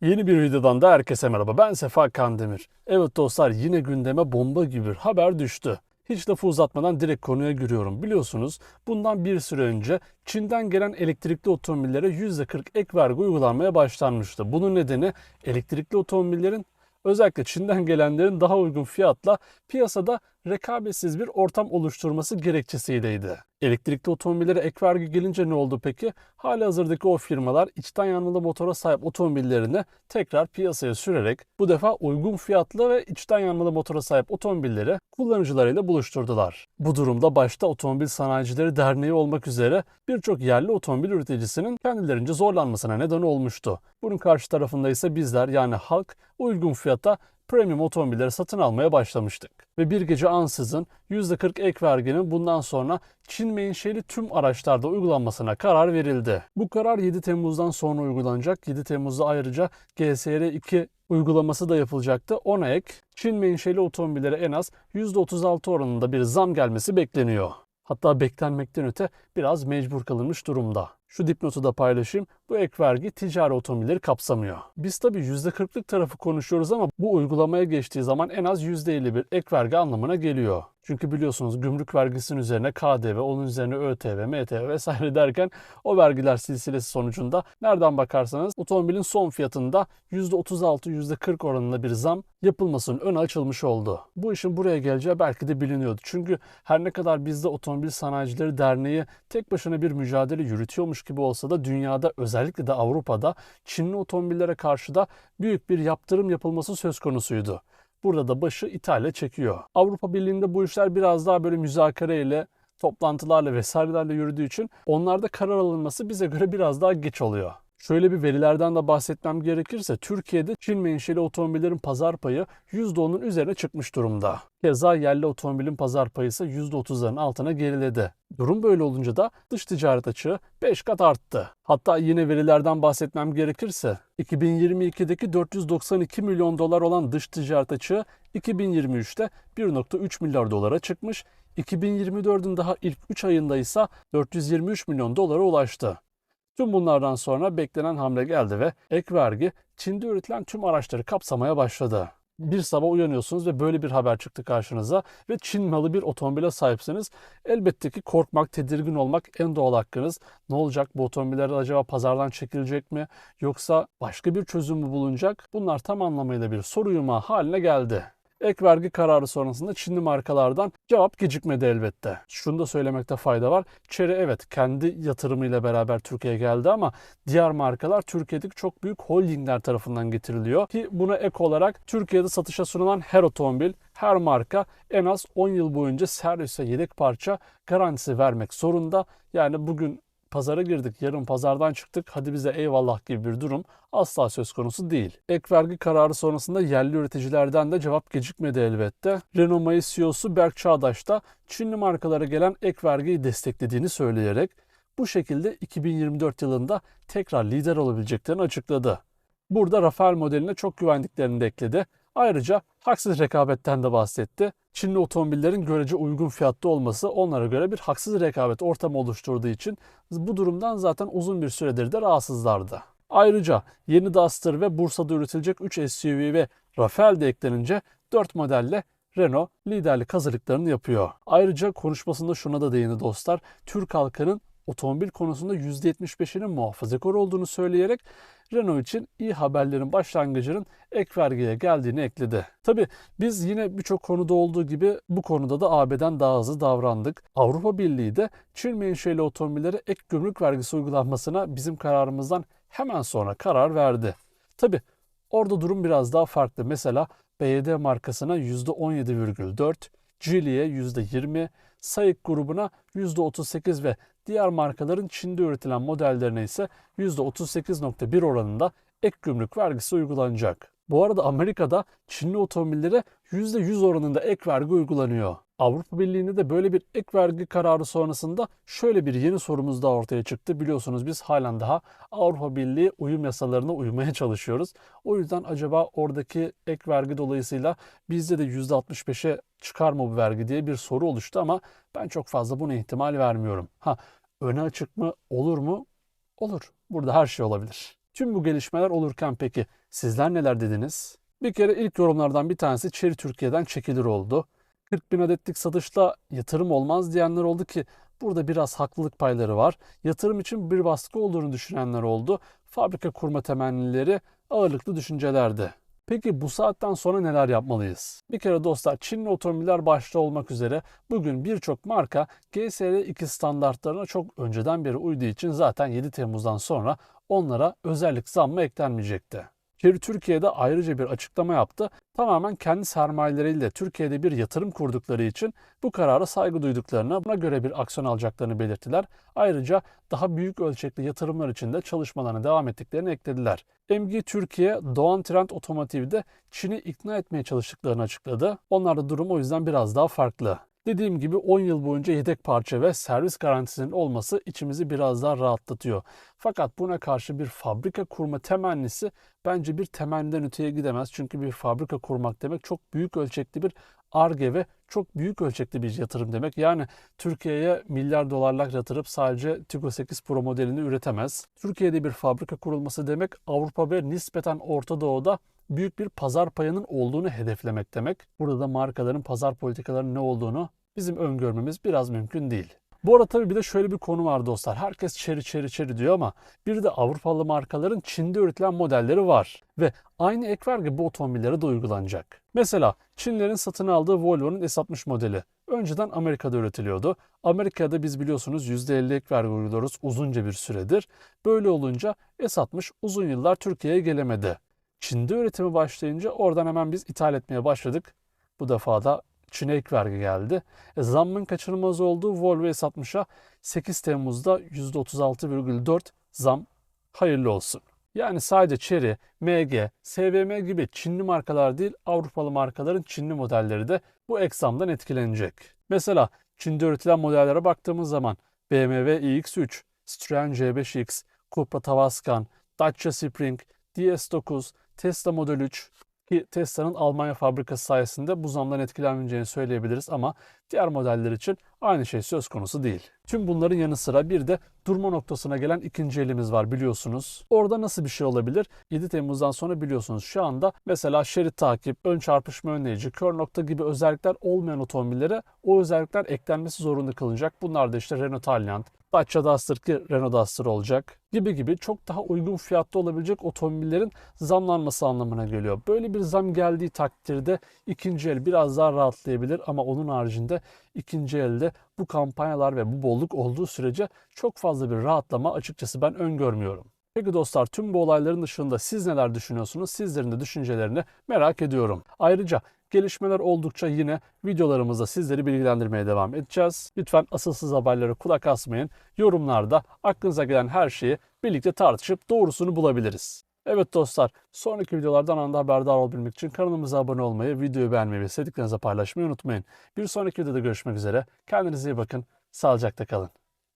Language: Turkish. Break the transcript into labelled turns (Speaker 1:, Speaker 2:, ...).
Speaker 1: Yeni bir videodan da herkese merhaba. Ben Sefa Kandemir. Evet dostlar yine gündeme bomba gibi bir haber düştü. Hiç lafı uzatmadan direkt konuya giriyorum. Biliyorsunuz bundan bir süre önce Çin'den gelen elektrikli otomobillere %40 ek vergi uygulanmaya başlanmıştı. Bunun nedeni elektrikli otomobillerin özellikle Çin'den gelenlerin daha uygun fiyatla piyasada rekabetsiz bir ortam oluşturması gerekçesiyleydi. Elektrikli otomobillere ek vergi gelince ne oldu peki? Hali hazırdaki o firmalar içten yanmalı motora sahip otomobillerini tekrar piyasaya sürerek bu defa uygun fiyatlı ve içten yanmalı motora sahip otomobilleri kullanıcılarıyla buluşturdular. Bu durumda başta Otomobil Sanayicileri Derneği olmak üzere birçok yerli otomobil üreticisinin kendilerince zorlanmasına neden olmuştu. Bunun karşı tarafında ise bizler yani halk uygun fiyata premium otomobilleri satın almaya başlamıştık. Ve bir gece ansızın %40 ek verginin bundan sonra Çin menşeli tüm araçlarda uygulanmasına karar verildi. Bu karar 7 Temmuz'dan sonra uygulanacak. 7 Temmuz'da ayrıca GSR 2 uygulaması da yapılacaktı. Ona ek Çin menşeli otomobillere en az %36 oranında bir zam gelmesi bekleniyor. Hatta beklenmekten öte biraz mecbur kalınmış durumda. Şu dipnotu da paylaşayım. Bu ek vergi ticari otomobilleri kapsamıyor. Biz tabii %40'lık tarafı konuşuyoruz ama bu uygulamaya geçtiği zaman en az %50 bir ek vergi anlamına geliyor. Çünkü biliyorsunuz gümrük vergisinin üzerine KDV, onun üzerine ÖTV, MTV vesaire derken o vergiler silsilesi sonucunda nereden bakarsanız otomobilin son fiyatında %36-%40 oranında bir zam yapılmasının önü açılmış oldu. Bu işin buraya geleceği belki de biliniyordu. Çünkü her ne kadar bizde Otomobil Sanayicileri Derneği tek başına bir mücadele yürütüyormuş gibi olsa da dünyada özellikle de Avrupa'da Çinli otomobillere karşı da büyük bir yaptırım yapılması söz konusuydu. Burada da başı İtalya çekiyor. Avrupa Birliği'nde bu işler biraz daha böyle müzakere ile toplantılarla vesairelerle yürüdüğü için onlarda karar alınması bize göre biraz daha geç oluyor. Şöyle bir verilerden de bahsetmem gerekirse Türkiye'de Çin menşeli otomobillerin pazar payı %10'un üzerine çıkmış durumda. Keza yerli otomobilin pazar payı ise %30'ların altına geriledi. Durum böyle olunca da dış ticaret açığı 5 kat arttı. Hatta yine verilerden bahsetmem gerekirse 2022'deki 492 milyon dolar olan dış ticaret açığı 2023'te 1.3 milyar dolara çıkmış. 2024'ün daha ilk 3 ayında ise 423 milyon dolara ulaştı. Tüm bunlardan sonra beklenen hamle geldi ve ek vergi Çin'de üretilen tüm araçları kapsamaya başladı. Bir sabah uyanıyorsunuz ve böyle bir haber çıktı karşınıza ve Çin malı bir otomobile sahipsiniz. Elbette ki korkmak, tedirgin olmak en doğal hakkınız. Ne olacak bu otomobiller acaba pazardan çekilecek mi yoksa başka bir çözüm mü bulunacak? Bunlar tam anlamıyla bir soru haline geldi. Ek vergi kararı sonrasında Çinli markalardan cevap gecikmedi elbette. Şunu da söylemekte fayda var. Chery evet kendi yatırımıyla beraber Türkiye'ye geldi ama diğer markalar Türkiye'deki çok büyük holdingler tarafından getiriliyor. Ki buna ek olarak Türkiye'de satışa sunulan her otomobil, her marka en az 10 yıl boyunca servis ve yedek parça garantisi vermek zorunda. Yani bugün pazara girdik, yarın pazardan çıktık, hadi bize eyvallah gibi bir durum asla söz konusu değil. Ek vergi kararı sonrasında yerli üreticilerden de cevap gecikmedi elbette. Renault Mayıs CEO'su Berk Çağdaş da Çinli markalara gelen ek vergiyi desteklediğini söyleyerek bu şekilde 2024 yılında tekrar lider olabileceklerini açıkladı. Burada Rafael modeline çok güvendiklerini de ekledi. Ayrıca haksız rekabetten de bahsetti. Çinli otomobillerin görece uygun fiyatlı olması onlara göre bir haksız rekabet ortamı oluşturduğu için bu durumdan zaten uzun bir süredir de rahatsızlardı. Ayrıca yeni Duster ve Bursa'da üretilecek 3 SUV ve Rafael de eklenince 4 modelle Renault liderlik hazırlıklarını yapıyor. Ayrıca konuşmasında şuna da değindi dostlar. Türk halkının otomobil konusunda %75'inin muhafazakar olduğunu söyleyerek Renault için iyi haberlerin başlangıcının ek vergiye geldiğini ekledi. Tabi biz yine birçok konuda olduğu gibi bu konuda da AB'den daha hızlı davrandık. Avrupa Birliği de Çin menşeli otomobillere ek gümrük vergisi uygulanmasına bizim kararımızdan hemen sonra karar verdi. Tabi orada durum biraz daha farklı. Mesela BYD markasına %17,4, Geely'e %20, SAIC grubuna %38 ve diğer markaların Çin'de üretilen modellerine ise %38.1 oranında ek gümrük vergisi uygulanacak. Bu arada Amerika'da Çinli otomobillere %100 oranında ek vergi uygulanıyor. Avrupa Birliği'nde de böyle bir ek vergi kararı sonrasında şöyle bir yeni sorumuz da ortaya çıktı. Biliyorsunuz biz halen daha Avrupa Birliği uyum yasalarına uymaya çalışıyoruz. O yüzden acaba oradaki ek vergi dolayısıyla bizde de %65'e çıkar mı bu vergi diye bir soru oluştu ama ben çok fazla buna ihtimal vermiyorum. Ha öne açık mı olur mu? Olur. Burada her şey olabilir. Tüm bu gelişmeler olurken peki sizler neler dediniz? Bir kere ilk yorumlardan bir tanesi Cherry Türkiye'den çekilir oldu. 40 bin adetlik satışla yatırım olmaz diyenler oldu ki burada biraz haklılık payları var. Yatırım için bir baskı olduğunu düşünenler oldu. Fabrika kurma temennileri ağırlıklı düşüncelerdi. Peki bu saatten sonra neler yapmalıyız? Bir kere dostlar Çinli otomobiller başta olmak üzere bugün birçok marka GSR2 standartlarına çok önceden beri uyduğu için zaten 7 Temmuz'dan sonra onlara özellik zammı eklenmeyecekti. Chery Türkiye'de ayrıca bir açıklama yaptı. Tamamen kendi sermayeleriyle Türkiye'de bir yatırım kurdukları için bu karara saygı duyduklarını, buna göre bir aksiyon alacaklarını belirttiler. Ayrıca daha büyük ölçekli yatırımlar için de çalışmalarına devam ettiklerini eklediler. MG Türkiye, Doğan Trend Otomotiv'de Çin'i ikna etmeye çalıştıklarını açıkladı. Onlarda durum o yüzden biraz daha farklı. Dediğim gibi 10 yıl boyunca yedek parça ve servis garantisinin olması içimizi biraz daha rahatlatıyor. Fakat buna karşı bir fabrika kurma temennisi bence bir temenniden öteye gidemez. Çünkü bir fabrika kurmak demek çok büyük ölçekli bir ARGE ve çok büyük ölçekli bir yatırım demek. Yani Türkiye'ye milyar dolarlar yatırıp sadece Tiggo 8 Pro modelini üretemez. Türkiye'de bir fabrika kurulması demek Avrupa ve nispeten Orta Doğu'da büyük bir pazar payının olduğunu hedeflemek demek. Burada da markaların pazar politikalarının ne olduğunu bizim öngörmemiz biraz mümkün değil. Bu arada tabii bir de şöyle bir konu var dostlar. Herkes çeri çeri çeri diyor ama bir de Avrupalı markaların Çin'de üretilen modelleri var. Ve aynı ek vergi bu otomobillere de uygulanacak. Mesela Çinlerin satın aldığı Volvo'nun S60 modeli. Önceden Amerika'da üretiliyordu. Amerika'da biz biliyorsunuz %50 ek vergi uyguluyoruz uzunca bir süredir. Böyle olunca S60 uzun yıllar Türkiye'ye gelemedi. Çin'de üretimi başlayınca oradan hemen biz ithal etmeye başladık. Bu defa da Çin'e ek vergi geldi. E, zammın kaçınılmaz olduğu Volvo S60'a 8 Temmuz'da %36,4 zam hayırlı olsun. Yani sadece Chery, MG, SVM gibi Çinli markalar değil Avrupalı markaların Çinli modelleri de bu ek zamdan etkilenecek. Mesela Çin'de üretilen modellere baktığımız zaman BMW iX3, Citroen C5X, Cupra Tavascan, Dacia Spring, DS9, Tesla Model 3 ki Tesla'nın Almanya fabrikası sayesinde bu zamdan etkilenmeyeceğini söyleyebiliriz ama diğer modeller için aynı şey söz konusu değil. Tüm bunların yanı sıra bir de durma noktasına gelen ikinci elimiz var biliyorsunuz. Orada nasıl bir şey olabilir? 7 Temmuz'dan sonra biliyorsunuz şu anda mesela şerit takip, ön çarpışma önleyici, kör nokta gibi özellikler olmayan otomobillere o özellikler eklenmesi zorunda kılınacak. Bunlar da işte Renault Taliant, Dacia Duster ki Renault Duster olacak gibi gibi çok daha uygun fiyatta olabilecek otomobillerin zamlanması anlamına geliyor. Böyle bir zam geldiği takdirde ikinci el biraz daha rahatlayabilir ama onun haricinde ikinci elde bu kampanyalar ve bu bolluk olduğu sürece çok fazla bir rahatlama açıkçası ben öngörmüyorum. Peki dostlar tüm bu olayların dışında siz neler düşünüyorsunuz? Sizlerin de düşüncelerini merak ediyorum. Ayrıca gelişmeler oldukça yine videolarımızda sizleri bilgilendirmeye devam edeceğiz. Lütfen asılsız haberlere kulak asmayın. Yorumlarda aklınıza gelen her şeyi birlikte tartışıp doğrusunu bulabiliriz. Evet dostlar, sonraki videolardan anda haberdar olabilmek için kanalımıza abone olmayı, videoyu beğenmeyi ve sevdiklerinize paylaşmayı unutmayın. Bir sonraki videoda görüşmek üzere. Kendinize iyi bakın, sağlıcakla kalın.